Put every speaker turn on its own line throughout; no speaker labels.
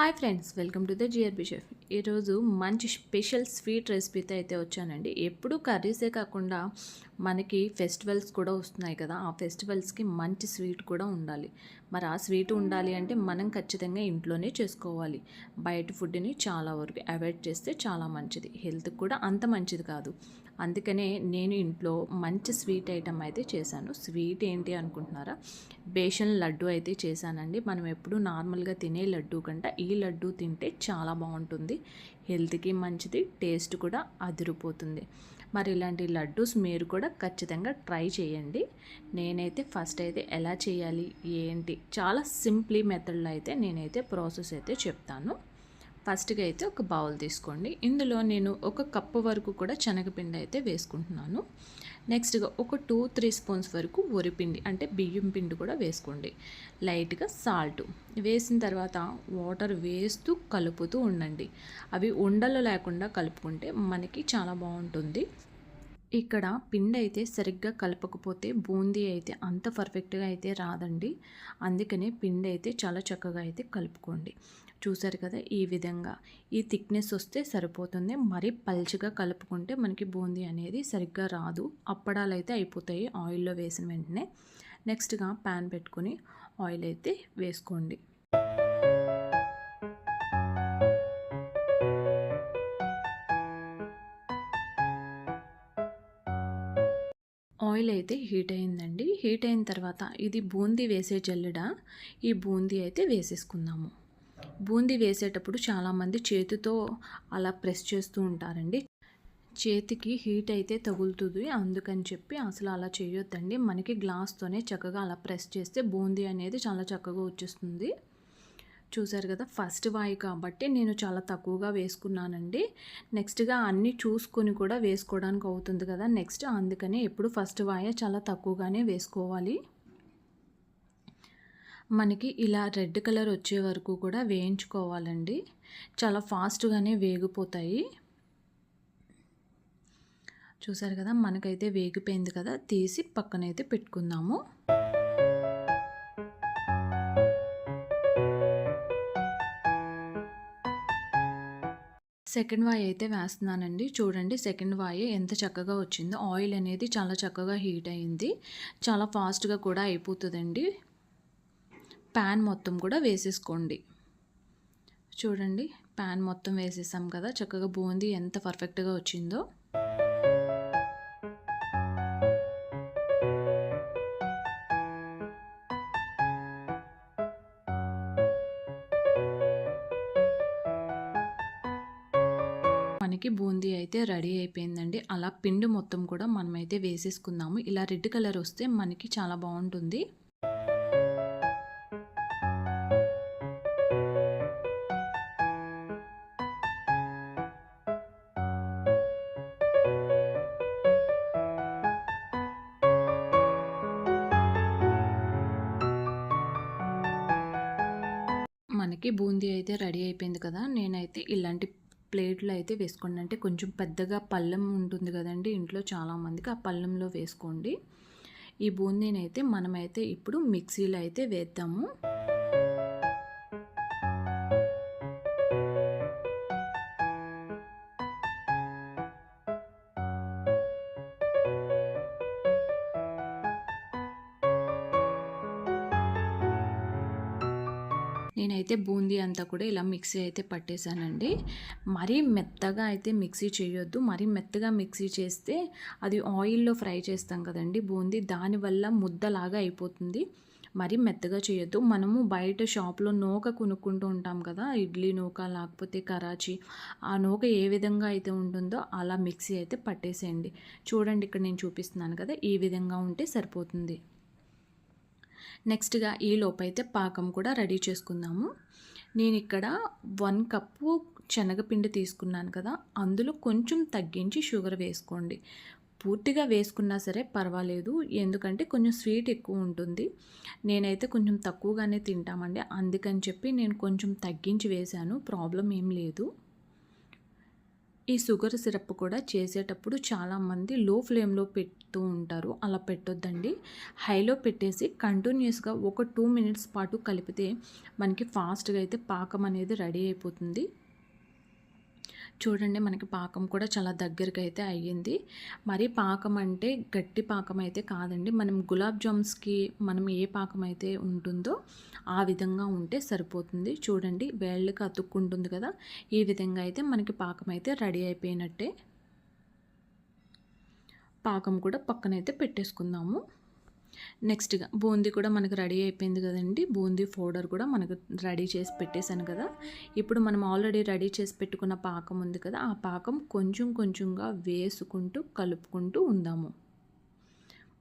Hi friends welcome to the GRB chef ఈరోజు మంచి special sweet రెసిపీతో అయితే వచ్చానండి. ఎప్పుడు కర్రీసే కాకుండా మనకి ఫెస్టివల్స్ కూడా వస్తున్నాయి కదా ఆ ఫెస్టివల్స్కి మంచి స్వీట్ కూడా ఉండాలి. మరి ఆ స్వీట్ ఉండాలి అంటే మనం ఖచ్చితంగా ఇంట్లోనే చేసుకోవాలి. బయట ఫుడ్ని చాలా వరకు అవాయిడ్ చేస్తే చాలా మంచిది. హెల్త్కి కూడా అంత మంచిది కాదు. అందుకనే నేను ఇంట్లో మంచి స్వీట్ ఐటమ్ అయితే చేశాను. స్వీట్ ఏంటి అనుకుంటున్నారా? బేషన్ లడ్డు అయితే చేశానండి. మనం ఎప్పుడు నార్మల్గా తినే లడ్డు కంటే ఈ లడ్డు తింటే చాలా బాగుంటుంది. హెల్త్కి మంచిది టేస్ట్ కూడా అదిరిపోతుంది. మరి ఇలాంటి లడ్డూస్ మీరు కూడా ఖచ్చితంగా ట్రై చేయండి. నేనైతే ఫస్ట్ అయితే ఎలా చేయాలి ఏంటి చాలా సింప్లీ మెథడ్లో అయితే నేనైతే ప్రాసెస్ అయితే చెప్తాను. ఫస్ట్గా అయితే ఒక బౌల్ తీసుకోండి. ఇందులో నేను ఒక కప్పు వరకు కూడా శనగపిండి అయితే వేసుకుంటున్నాను. నెక్స్ట్గా ఒక టూ త్రీ స్పూన్స్ వరకు వరిపిండి అంటే బియ్యం పిండి కూడా వేసుకోండి. లైట్గా సాల్ట్. వేసిన తర్వాత వాటర్ వేస్తూ కలుపుతూ ఉండండి. అవి ఉండలు లేకుండా కలుపుకుంటే మనకి చాలా బాగుంటుంది. ఇక్కడ పిండి అయితే సరిగ్గా కలపకపోతే బూందీ అయితే అంత పర్ఫెక్ట్గా అయితే రాదండి. అందుకనే పిండి అయితే చాలా చక్కగా అయితే కలుపుకోండి. చూసారు కదా ఈ విధంగా. ఈ థిక్నెస్ వస్తే సరిపోతుంది. మరీ పల్చగా కలుపుకుంటే మనకి బూందీ అనేది సరిగ్గా రాదు. అప్పడాలు అయితే అయిపోతాయి ఆయిల్లో వేసిన వెంటనే. నెక్స్ట్గా ప్యాన్ పెట్టుకొని ఆయిల్ అయితే వేసుకోండి. ఆయిల్ అయితే హీట్ అయిందండి. హీట్ అయిన తర్వాత ఇది బూందీ వేసే జల్లెడ. ఈ బూందీ అయితే వేసేసుకుందాము. బూందీ వేసేటప్పుడు చాలామంది చేతితో అలా ప్రెస్ చేస్తూ ఉంటారండి. చేతికి హీట్ అయితే తగులుతుంది. అందుకని చెప్పి అసలు అలా చేయొద్దండి. మనకి గ్లాస్తోనే చక్కగా అలా ప్రెస్ చేస్తే బూందీ అనేది చాలా చక్కగా వచ్చేస్తుంది. చూసారు కదా ఫస్ట్ వాయి కాబట్టి నేను చాలా తక్కువగా వేసుకున్నానండి. నెక్స్ట్గా అన్నీ చూసుకొని కూడా వేసుకోవడానికి అవుతుంది కదా నెక్స్ట్ అందుకని ఎప్పుడు ఫస్ట్ వాయ చాలా తక్కువగానే వేసుకోవాలి. మనకి ఇలా రెడ్ కలర్ వచ్చే వరకు కూడా వేయించుకోవాలండి. చాలా ఫాస్ట్గానే వేగిపోతాయి. చూసారు కదా మనకైతే వేగిపోయింది కదా తీసి పక్కనైతే పెట్టుకుందాము. సెకండ్ వాయి అయితే వేస్తున్నానండి. చూడండి సెకండ్ వాయి ఎంత చక్కగా వచ్చిందో. ఆయిల్ అనేది చాలా చక్కగా హీట్ అయింది. చాలా ఫాస్ట్గా కూడా అయిపోతుందండి. ప్యాన్ మొత్తం కూడా వేసేసుకోండి. చూడండి ప్యాన్ మొత్తం వేసేసాం కదా చక్కగా బూందీ ఎంత పర్ఫెక్ట్గా వచ్చిందో. మనకి బూందీ అయితే రెడీ అయిపోయిందండి. అలా పిండి మొత్తం కూడా మనమైతే వేసేసుకుందాము. ఇలా రెడ్ కలర్ వస్తే మనకి చాలా బాగుంటుంది. మనకి బూందీ అయితే రెడీ అయిపోయింది కదా. నేనైతే ఇలాంటి ప్లేట్లో అయితే వేసుకోండి. అంటే కొంచెం పెద్దగా పళ్ళెం ఉంటుంది కదండి ఇంట్లో చాలామందికి ఆ పళ్ళెంలో వేసుకోండి. ఈ బూందీని అయితే మనమైతే ఇప్పుడు మిక్సీలో అయితే వేద్దాము. నేనైతే బూందీ అంతా కూడా ఇలా మిక్సీ అయితే పట్టేశానండి. మరీ మెత్తగా అయితే మిక్సీ చేయొద్దు. మరీ మెత్తగా మిక్సీ చేస్తే అది ఆయిల్లో ఫ్రై చేస్తాం కదండి బూందీ. దానివల్ల ముద్దలాగా అయిపోతుంది. మరి మెత్తగా చేయొద్దు. మనము బయట షాప్లో నూక కొనుక్కుంటూ ఉంటాం కదా ఇడ్లీ నూక లేకపోతే కరాచీ. ఆ నూక ఏ విధంగా అయితే ఉంటుందో అలా మిక్సీ అయితే పట్టేసేయండి. చూడండి ఇక్కడ నేను చూపిస్తున్నాను కదా ఈ విధంగా ఉంటే సరిపోతుంది. నెక్స్ట్గా ఈ లోపైతే పాకం కూడా రెడీ చేసుకుందాము. నేను ఇక్కడ వన్ కప్పు శనగపిండి తీసుకున్నాను కదా అందులో కొంచెం తగ్గించి షుగర్ వేసుకోండి. పూర్తిగా వేసుకున్నా సరే పర్వాలేదు ఎందుకంటే కొంచెం స్వీట్ ఎక్కువ ఉంటుంది. నేనైతే కొంచెం తక్కువగానే తింటామండి అందుకని చెప్పి నేను కొంచెం తగ్గించి వేశాను ప్రాబ్లం ఏం లేదు. ఈ షుగర్ సిరప్ కూడా చేసేటప్పుడు చాలామంది లో ఫ్లేమ్లో పెడుతూ ఉంటారు. అలా పెట్టొద్దండి. హైలో పెట్టేసి కంటిన్యూస్గా ఒక టూ మినిట్స్ పాటు కలిపితే మనకి ఫాస్ట్గా అయితే పాకం అనేది రెడీ అయిపోతుంది. చూడండి మనకి పాకం కూడా చాలా దగ్గరికి అయితే అయ్యింది. మరి పాకం అంటే గట్టి పాకం అయితే కాదండి. మనం గులాబ్ జామ్స్కి మనం ఏ పాకం అయితే ఉంటుందో ఆ విధంగా ఉంటే సరిపోతుంది. చూడండి వేళ్ళకి అతుక్కుంటుంది కదా. ఈ విధంగా అయితే మనకి పాకం అయితే రెడీ అయిపోయినట్టే. పాకం కూడా పక్కనైతే పెట్టేసుకుందాము. నెక్స్ట్గా బూందీ కూడా మనకు రెడీ అయిపోయింది కదండి. బూందీ పౌడర్ కూడా మనకు రెడీ చేసి పెట్టేశాను కదా. ఇప్పుడు మనం ఆల్రెడీ రెడీ చేసి పెట్టుకున్న పాకం ఉంది కదా ఆ పాకం కొంచెం కొంచెంగా వేసుకుంటూ కలుపుకుంటూ ఉందాము.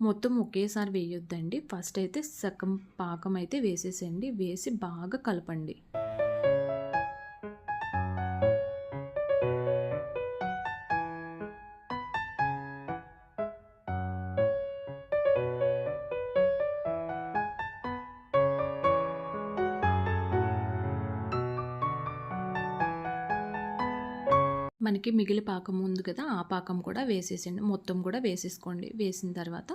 మొత్తం ఒకేసారి వేయొద్దండి. ఫస్ట్ అయితే సగం పాకం అయితే వేసేసేయండి. వేసి బాగా కలపండి. మనకి మిగిలి పాకం ఉంది కదా ఆ పాకం కూడా వేసేసండి మొత్తం కూడా వేసేసుకోండి. వేసిన తర్వాత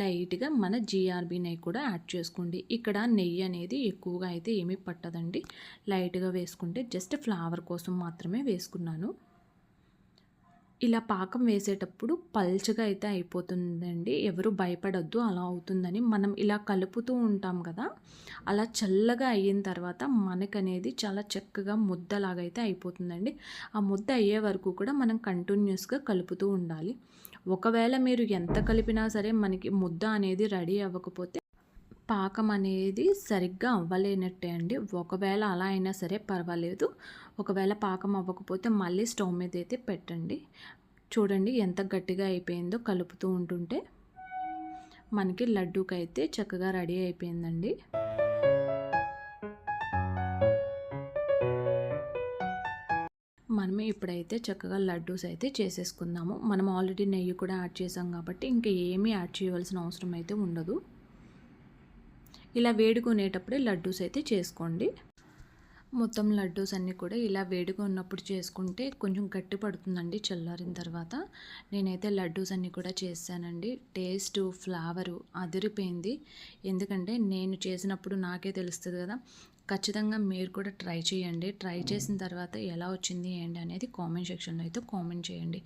లైట్గా మన జీఆర్బీ నెయ్యి కూడా యాడ్ చేసుకోండి. ఇక్కడ నెయ్యి అనేది ఎక్కువగా అయితే ఏమీ పట్టదండి. లైట్గా వేసుకుంటే జస్ట్ ఫ్లేవర్ కోసం మాత్రమే వేసుకున్నాను. ఇలా పాకం వేసేటప్పుడు పల్చగా అయితే అయిపోతుందండి. ఎవరు భయపడొద్దు అలా అవుతుందని మనం ఇలా కలుపుతూ ఉంటాం కదా అలా చల్లగా అయిన తర్వాత మనకనేది చాలా చక్కగా ముద్దలాగా అయితే అయిపోతుందండి. ఆ ముద్ద అయ్యే వరకు కూడా మనం కంటిన్యూస్గా కలుపుతూ ఉండాలి. ఒకవేళ మీరు ఎంత కలిపినా సరే మనకి ముద్ద అనేది రెడీ అవ్వకపోతే పాకం అనేది సరిగ్గా అవ్వలేనట్టే అండి. ఒకవేళ అలా అయినా సరే పర్వాలేదు. ఒకవేళ పాకం అవ్వకపోతే మళ్ళీ స్టవ్ మీద అయితే పెట్టండి. చూడండి ఎంత గట్టిగా అయిపోయిందో కలుపుతూ ఉంటుంటే మనకి లడ్డూకి అయితే చక్కగా రెడీ అయిపోయిందండి. మనం ఇప్పుడైతే చక్కగా లడ్డూస్ అయితే చేసేసుకుందాము. మనం ఆల్రెడీ నెయ్యి కూడా యాడ్ చేసాం కాబట్టి ఇంకా ఏమీ యాడ్ చేయవలసిన అవసరం అయితే ఉండదు. ఇలా వేడుకునేటప్పుడే లడ్డూస్ అయితే చేసుకోండి. మొత్తం లడ్డూస్ అన్నీ కూడా ఇలా వేడిగా ఉన్నప్పుడు చేసుకుంటే కొంచెం గట్టి పడుతుందండి చల్లారిన తర్వాత. నేనైతే లడ్డూస్ అన్నీ కూడా చేశానండి టేస్ట్ ఫ్లేవరు అదిరిపోయింది. ఎందుకంటే నేను చేసినప్పుడు నాకే తెలుస్తుంది కదా ఖచ్చితంగా మీరు కూడా ట్రై చేయండి. ట్రై చేసిన తర్వాత ఎలా వచ్చింది ఏంటి అనేది కామెంట్ సెక్షన్లో అయితే కామెంట్ చేయండి.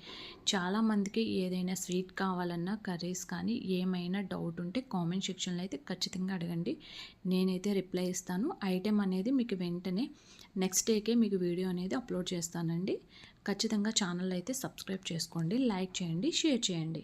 చాలామందికి ఏదైనా స్వీట్ కావాలన్నా కర్రీస్ కానీ ఏమైనా డౌట్ ఉంటే కామెంట్ సెక్షన్లో అయితే ఖచ్చితంగా అడగండి. నేనైతే రిప్లై ఇస్తాను. ఐటెం అనేది మీకు వెంటనే నెక్స్ట్ డేకే మీకు వీడియో అనేది అప్లోడ్ చేస్తానండి. ఖచ్చితంగా ఛానల్ అయితే సబ్స్క్రైబ్ చేసుకోండి లైక్ చేయండి షేర్ చేయండి.